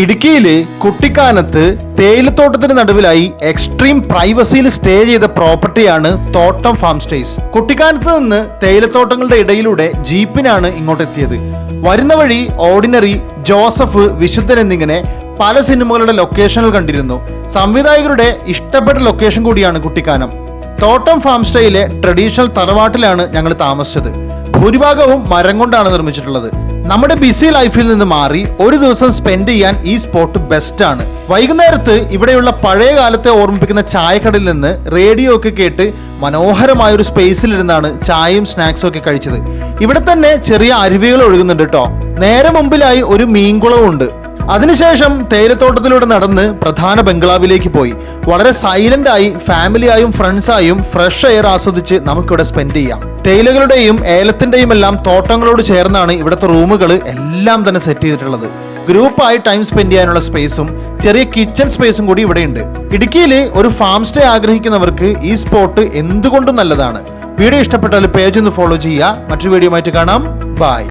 ഇടുക്കിയിൽ കുട്ടിക്കാനത്ത് തേയിലത്തോട്ടത്തിന് നടുവിലായി extreme പ്രൈവസിയിൽ stay ചെയ്ത പ്രോപ്പർട്ടിയാണ് തോട്ടം ഫാം സ്റ്റേസ് കുട്ടിക്കാനത്ത് നിന്ന് തേയിലത്തോട്ടങ്ങളുടെ ഇടയിലൂടെ ജീപ്പിനാണ് ഇങ്ങോട്ട് എത്തിയത് വരുന്ന വഴി ഓർഡിനറി ജോസഫ് വിശുദ്ധൻ എന്നിങ്ങനെ പല സിനിമകളുടെ ലൊക്കേഷനുകൾ കണ്ടിരുന്നു. സംവിധായകരുടെ ഇഷ്ടപ്പെട്ട ലൊക്കേഷൻ കൂടിയാണ് കുട്ടിക്കാനം. തോട്ടം ഫാം സ്റ്റേയിലെ ട്രഡീഷണൽ തറവാട്ടിലാണ് ഞങ്ങൾ താമസിച്ചത്. ഭൂരിഭാഗവും മരം കൊണ്ടാണ് നിർമ്മിച്ചിട്ടുള്ളത്. നമ്മുടെ ബിസി ലൈഫിൽ നിന്ന് മാറി ഒരു ദിവസം സ്പെൻഡ് ചെയ്യാൻ ഈ സ്പോട്ട് ബെസ്റ്റ് ആണ്. വൈകുന്നേരത്ത് ഇവിടെയുള്ള പഴയ കാലത്തെ ഓർമ്മിപ്പിക്കുന്ന ചായക്കടയിൽ നിന്ന് റേഡിയോ ഒക്കെ കേട്ട് മനോഹരമായ ഒരു സ്പേസിൽ ഇരുന്നാണ് ചായയും സ്നാക്സും ഒക്കെ കഴിച്ചത്. ഇവിടെ തന്നെ ചെറിയ അരുവികൾ ഒഴുകുന്നുണ്ട് കേട്ടോ നേരെ മുമ്പിലായി ഒരു മീൻകുളവും ഉണ്ട്. അതിനുശേഷം തേയിലത്തോട്ടത്തിലൂടെ നടന്ന് പ്രധാന ബംഗ്ലാവിലേക്ക് പോയി. വളരെ സൈലന്റ് ആയി ഫാമിലിയായും ഫ്രണ്ട്സായും ഫ്രഷ് എയർ ആസ്വദിച്ച് നമുക്കിവിടെ സ്പെൻഡ് ചെയ്യാം. തേയിലകളുടെയും ഏലത്തിന്റെയും എല്ലാം തോട്ടങ്ങളോട് ചേർന്നാണ് ഇവിടുത്തെ റൂമുകൾ എല്ലാം തന്നെ സെറ്റ് ചെയ്തിട്ടുള്ളത്. ഗ്രൂപ്പായി ടൈം സ്പെൻഡ് ചെയ്യാനുള്ള സ്പേസും ചെറിയ കിച്ചൺ സ്പേസും കൂടി ഇവിടെയുണ്ട്. ഇടുക്കിയിൽ ഒരു ഫാം സ്റ്റേ ആഗ്രഹിക്കുന്നവർക്ക് ഈ സ്പോട്ട് എന്തുകൊണ്ടും നല്ലതാണ്. വീഡിയോ ഇഷ്ടപ്പെട്ടാൽ പേജ് ഒന്ന് ഫോളോ ചെയ്യുക. മറ്റൊരു വീഡിയോ ആയിട്ട് കാണാം. ബൈ